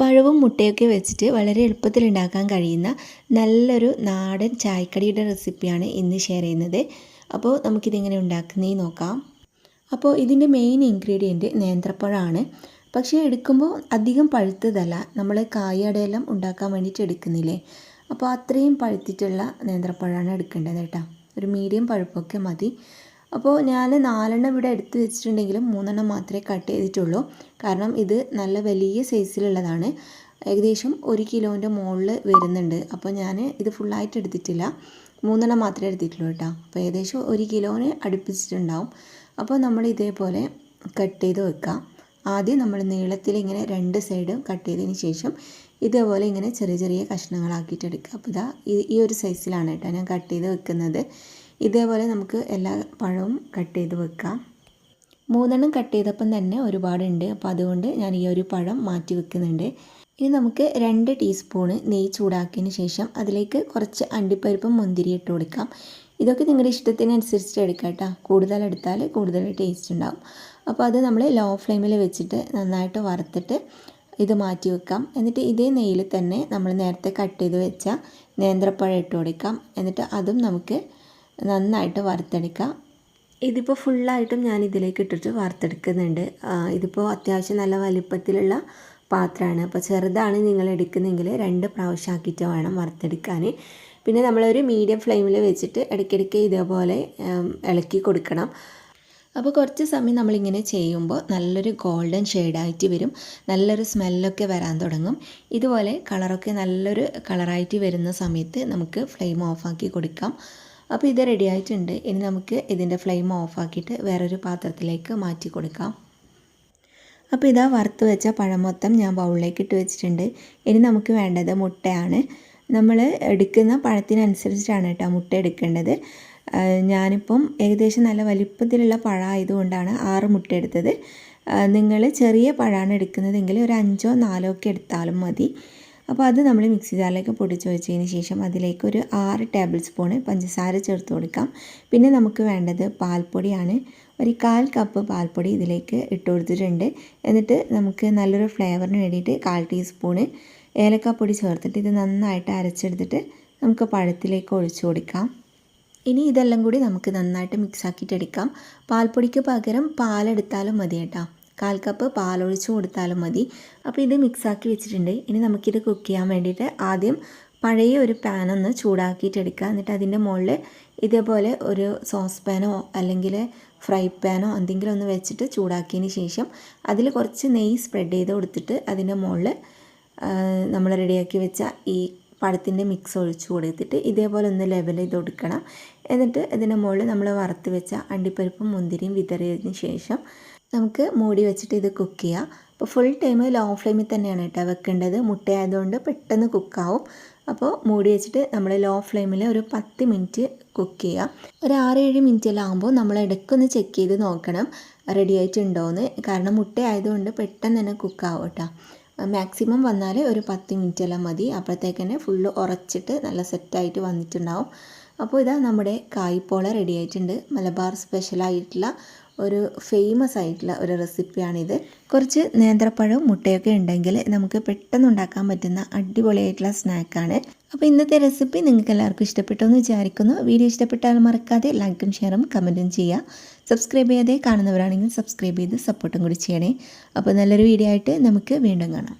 പഴവും മുട്ടയൊക്കെ വെച്ചിട്ട് വളരെ എളുപ്പത്തിൽ ഉണ്ടാക്കാൻ കഴിയുന്ന നല്ലൊരു നാടൻ ചായക്കടിയുടെ റെസിപ്പിയാണ് ഇന്ന് ഷെയർ ചെയ്യുന്നത്. അപ്പോൾ നമുക്കിതെങ്ങനെ ഉണ്ടാക്കുന്നേ നോക്കാം. അപ്പോൾ ഇതിന്റെ മെയിൻ ഇൻഗ്രീഡിയന്റ് നേന്ത്രപ്പഴമാണ്. പക്ഷേ എടുക്കുമ്പോൾ അധികം പഴുത്തതല്ല. നമ്മൾ കായടയെല്ലാം ഉണ്ടാക്കാൻ വേണ്ടിയിട്ട് എടുക്കുന്നില്ലേ? അപ്പോൾ അത്രയും പഴുത്തിട്ടുള്ള നേന്ത്രപ്പഴമാണ് എടുക്കേണ്ടത് കേട്ടോ. ഒരു മീഡിയം പഴുപ്പൊക്കെ മതി. അപ്പോൾ ഞാൻ നാലെണ്ണം ഇവിടെ എടുത്ത് വെച്ചിട്ടുണ്ടെങ്കിലും മൂന്നെണ്ണം മാത്രമേ കട്ട് ചെയ്തിട്ടുള്ളൂ. കാരണം ഇത് നല്ല വലിയ സൈസിലുള്ളതാണ്. ഏകദേശം ഒരു കിലോന്റെ മുകളിൽ വരുന്നുണ്ട്. അപ്പോൾ ഞാൻ ഇത് ഫുള്ളായിട്ട് എടുത്തിട്ടില്ല. മൂന്നെണ്ണം മാത്രമേ എടുത്തിട്ടുള്ളൂ കേട്ടോ. അപ്പോൾ ഏകദേശം ഒരു കിലോന് അടുപ്പിച്ചിട്ടുണ്ടാവും. അപ്പോൾ നമ്മൾ ഇതേപോലെ കട്ട് ചെയ്ത് വെക്കാം ആദ്യം നമ്മൾ നീളത്തിൽ ഇങ്ങനെ രണ്ട് സൈഡും കട്ട് ചെയ്തതിന് ശേഷം ഇതേപോലെ ഇങ്ങനെ ചെറിയ ചെറിയ കഷ്ണങ്ങളാക്കിയിട്ട് എടുക്കുക. അപ്പോൾ ഇതാ ഈ ഒരു സൈസിലാണ് കേട്ടോ ഞാൻ കട്ട് ചെയ്ത് വെക്കുന്നത്. ഇതേപോലെ നമുക്ക് എല്ലാ പഴവും കട്ട് ചെയ്ത് വെക്കാം. മൂന്നെണ്ണം കട്ട് ചെയ്തപ്പം തന്നെ ഒരുപാടുണ്ട്. അപ്പോൾ അതുകൊണ്ട് ഞാൻ ഈ ഒരു പഴം മാറ്റി വെക്കുന്നുണ്ട്. ഇനി നമുക്ക് രണ്ട് ടീസ്പൂണ് നെയ്യ് ചൂടാക്കിയതിന് ശേഷം അതിലേക്ക് കുറച്ച് അണ്ടിപ്പരിപ്പും മുന്തിരി ഇട്ട് കൊടുക്കാം. ഇതൊക്കെ നിങ്ങളുടെ ഇഷ്ടത്തിനനുസരിച്ചിട്ട് എടുക്കാം കേട്ടോ. കൂടുതൽ എടുത്താൽ കൂടുതൽ ടേസ്റ്റ് ഉണ്ടാവും. അപ്പോൾ അത് നമ്മൾ ലോ ഫ്ലെയിമിൽ വെച്ചിട്ട് നന്നായിട്ട് വറുത്തിട്ട് ഇത് മാറ്റി വെക്കാം. എന്നിട്ട് ഇതേ നെയ്യിൽ തന്നെ നമ്മൾ നേരത്തെ കട്ട് ചെയ്ത് വെച്ച നേന്ത്രപ്പഴം ഇട്ട് കൊടുക്കാം. എന്നിട്ട് അതും നമുക്ക് നന്നായിട്ട് വറുത്തെടുക്കാം. ഇതിപ്പോൾ ഫുള്ളായിട്ടും ഞാൻ ഇതിലേക്ക് ഇട്ടിട്ട് വറുത്തെടുക്കുന്നുണ്ട്. ഇതിപ്പോൾ അത്യാവശ്യം നല്ല വലിപ്പത്തിലുള്ള പാത്രമാണ്. അപ്പോൾ ചെറുതാണ് നിങ്ങൾ എടുക്കുന്നെങ്കിൽ രണ്ട് പ്രാവശ്യം ആക്കിയിട്ട് വേണം വറുത്തെടുക്കാൻ. പിന്നെ നമ്മളൊരു മീഡിയം ഫ്ലെയിമിൽ വെച്ചിട്ട് ഇടയ്ക്കിടയ്ക്ക് ഇതേപോലെ ഇളക്കി കൊടുക്കണം. അപ്പോൾ കുറച്ച് സമയം നമ്മളിങ്ങനെ ചെയ്യുമ്പോൾ നല്ലൊരു ഗോൾഡൻ ഷെയ്ഡായിട്ട് വരും. നല്ലൊരു സ്മെല്ലൊക്കെ വരാൻ തുടങ്ങും. ഇതുപോലെ കളറൊക്കെ നല്ലൊരു കളറായിട്ട് വരുന്ന സമയത്ത് നമുക്ക് ഫ്ലെയിം ഓഫാക്കി കൊടുക്കാം. അപ്പോൾ ഇത് റെഡി ആയിട്ടുണ്ട്. ഇനി നമുക്ക് ഇതിന്റെ ഫ്ലെയിം ഓഫാക്കിയിട്ട് വേറൊരു പാത്രത്തിലേക്ക് മാറ്റി കൊടുക്കാം. അപ്പോൾ ഇതാ വറുത്ത് വെച്ച പഴം മൊത്തം ഞാൻ ബൗളിലേക്ക് ഇട്ട് വെച്ചിട്ടുണ്ട്. ഇനി നമുക്ക് വേണ്ടത് മുട്ടയാണ്. നമ്മൾ എടുക്കുന്ന പഴത്തിനനുസരിച്ചിട്ടാണ് കേട്ടോ മുട്ട എടുക്കേണ്ടത്. ഞാനിപ്പം ഏകദേശം നല്ല വലിപ്പത്തിലുള്ള പഴമായതുകൊണ്ടാണ് ആറ് മുട്ട എടുത്തത്. നിങ്ങൾ ചെറിയ പഴമാണ് എടുക്കുന്നതെങ്കിൽ ഒരു അഞ്ചോ നാലോ ഒക്കെ എടുത്താലും മതി. അപ്പോൾ അത് നമ്മൾ മിക്സി ജാറിലേക്ക് പൊടിച്ച് വെച്ചതിന് ശേഷം അതിലേക്ക് ഒരു ആറ് ടേബിൾ സ്പൂണ് പഞ്ചസാര ചേർത്ത് കൊടുക്കാം. പിന്നെ നമുക്ക് വേണ്ടത് പാൽപ്പൊടിയാണ്. ഒരു കാൽ കപ്പ് പാൽപ്പൊടി ഇതിലേക്ക് ഇട്ട് കൊടുത്തിട്ടുണ്ട്. എന്നിട്ട് നമുക്ക് നല്ലൊരു ഫ്ലേവറിന് വേണ്ടിയിട്ട് കാൽ ടീസ്പൂണ് ഏലക്കാപ്പൊടി ചേർത്തിട്ട് ഇത് നന്നായിട്ട് അരച്ചെടുത്തിട്ട് നമുക്ക് പഴത്തിലേക്ക് ഒഴിച്ചു കൊടുക്കാം. ഇനി ഇതെല്ലാം കൂടി നമുക്ക് നന്നായിട്ട് മിക്സ് ആക്കിയിട്ടെടുക്കാം പാൽപ്പൊടിക്ക് പകരം പാലെടുത്താലും മതി കേട്ടോ. കാൽ കപ്പ് പാലൊഴിച്ച് കൊടുത്താലും മതി. അപ്പോൾ ഇത് മിക്സാക്കി വെച്ചിട്ടുണ്ട്. ഇനി നമുക്കിത് കുക്ക് ചെയ്യാൻ വേണ്ടിയിട്ട് ആദ്യം പഴയ ഒരു പാൻ ഒന്ന് ചൂടാക്കിയിട്ടെടുക്കുക എന്നിട്ട് അതിന്റെ മുകളിൽ ഇതേപോലെ ഒരു സോസ് പാനോ അല്ലെങ്കിൽ ഫ്രൈ പാനോ എന്തെങ്കിലും ഒന്ന് വെച്ചിട്ട് ചൂടാക്കിയതിന് ശേഷം അതിൽ കുറച്ച് നെയ്യ് സ്പ്രെഡ് ചെയ്ത് കൊടുത്തിട്ട് അതിന്റെ മുകളിൽ നമ്മൾ റെഡിയാക്കി വെച്ച ഈ പഴത്തിന്റെ മിക്സ് ഒഴിച്ച് കൊടുത്തിട്ട് ഇതേപോലെ ഒന്ന് ലെവൽ ചെയ്ത് കൊടുക്കണം. എന്നിട്ട് ഇതിന്റെ മുകളിൽ നമ്മൾ വറുത്ത് വെച്ച അണ്ടിപ്പരിപ്പും മുന്തിരിയും വിതറിയതിന് ശേഷം നമുക്ക് മൂടി വെച്ചിട്ട് ഇത് കുക്ക് ചെയ്യാം. അപ്പോൾ ഫുൾ ടൈം ലോ ഫ്ലെയിമിൽ തന്നെയാണ് കേട്ടോ വെക്കേണ്ടത്. മുട്ടയായതുകൊണ്ട് പെട്ടെന്ന് കുക്കാവും അപ്പോൾ മൂടി വെച്ചിട്ട് നമ്മൾ ലോ ഫ്ലെയിമിൽ ഒരു പത്ത് മിനിറ്റ് കുക്ക് ചെയ്യാം. ഒരു ആറ് ഏഴ് മിനിറ്റെല്ലാം ആകുമ്പോൾ നമ്മൾ ഇടയ്ക്കൊന്ന് ചെക്ക് ചെയ്ത് നോക്കണം. റെഡി ആയിട്ടുണ്ടോയെന്ന് കാരണം മുട്ട ആയതുകൊണ്ട് പെട്ടെന്ന് തന്നെ കുക്കാവും കേട്ടോ. മാക്സിമം വന്നാൽ ഒരു പത്ത് മിനിറ്റ് എല്ലാം മതി. അപ്പോഴത്തേക്ക് തന്നെ ഫുള്ള് ഉറച്ചിട്ട് നല്ല സെറ്റായിട്ട് വന്നിട്ടുണ്ടാവും. അപ്പോൾ ഇതാ നമ്മുടെ കായ്പോള റെഡി ആയിട്ടുണ്ട്. മലബാർ സ്പെഷ്യലായിട്ടുള്ള ഒരു ഫേമസ് ആയിട്ടുള്ള ഒരു റെസിപ്പിയാണിത് കുറച്ച് നേന്ത്രപ്പഴവും മുട്ടയൊക്കെ ഉണ്ടെങ്കിൽ നമുക്ക് പെട്ടെന്ന് ഉണ്ടാക്കാൻ പറ്റുന്ന അടിപൊളിയായിട്ടുള്ള സ്നാക്കാണ് അപ്പോൾ ഇന്നത്തെ റെസിപ്പി നിങ്ങൾക്ക് എല്ലാവർക്കും ഇഷ്ടപ്പെട്ടു എന്ന് വിചാരിക്കുന്നു. വീഡിയോ ഇഷ്ടപ്പെട്ടാൽ മറക്കാതെ ലൈക്കും ഷെയറും കമന്റും ചെയ്യുക. സബ്സ്ക്രൈബ് ചെയ്യാതെ കാണുന്നവരാണെങ്കിൽ സബ്സ്ക്രൈബ് ചെയ്ത് സപ്പോർട്ടും കൂടി ചെയ്യണേ. അപ്പോൾ നല്ലൊരു വീഡിയോ ആയിട്ട് നമുക്ക് വീണ്ടും കാണാം.